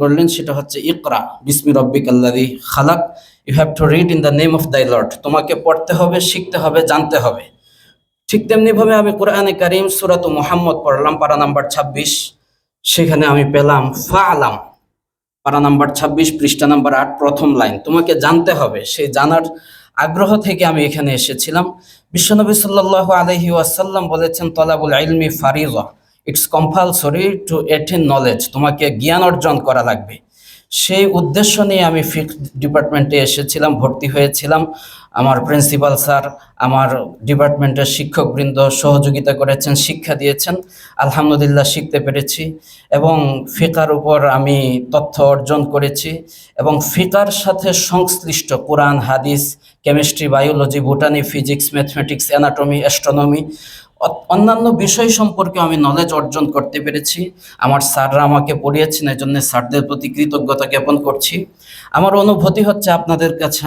করলেন সেটা হচ্ছে ইকরা, বিসমি রব্বিক আল্লাদি খালাক। You have to read in the name of thy lord তোমাকে পড়তে হবে, শিখতে হবে, জানতে হবে। ঠিক তেমনিভাবে আমি কোরআনে কারিম সুরাত মোহাম্মদ পড়লাম, পারা নাম্বার ছাব্বিশ। সেখানে আমি পেলাম ফা আলাম পারা নাম্বার ছাব্বিশ, পৃষ্ঠা নাম্বার আট, প্রথম লাইন। তোমাকে জানতে হবে। সেই জানার আগ্রহ থেকে আমি এখানে এসেছিলাম। বিশ্বনবী সাল্লাহ আলহি ওয়াসাল্লাম বলেছেন, তলাবুল ইলমি Fariza it's compulsory to attain knowledge তোমাকে জ্ঞান অর্জন করা লাগবে। সেই উদ্দেশ্য নিয়ে আমি ফিক ডিপার্টমেন্টে এসেছিলাম, ভর্তি হয়েছিলাম। আমার প্রিন্সিপাল স্যার, আমার ডিপার্টমেন্টের শিক্ষকবৃন্দ সহযোগিতা করেছেন, শিক্ষা দিয়েছেন। আলহামদুলিল্লাহ শিখতে পেরেছি এবং ফিকার উপর আমি তথ্য অর্জন করেছি এবং ফিকার সাথে সংশ্লিষ্ট কোরআন, হাদিস chemistry biology botany physics mathematics anatomy astronomy অন্যান্য বিষয় সম্পর্কে আমি নলেজ অর্জন করতে পেরেছি। আমার স্যাররা আমাকে পড়িয়েছেন, এজন্য জন্য স্যারদের প্রতি কৃতজ্ঞতা জ্ঞাপন করছি। আমার অনুভূতি হচ্ছে আপনাদের কাছে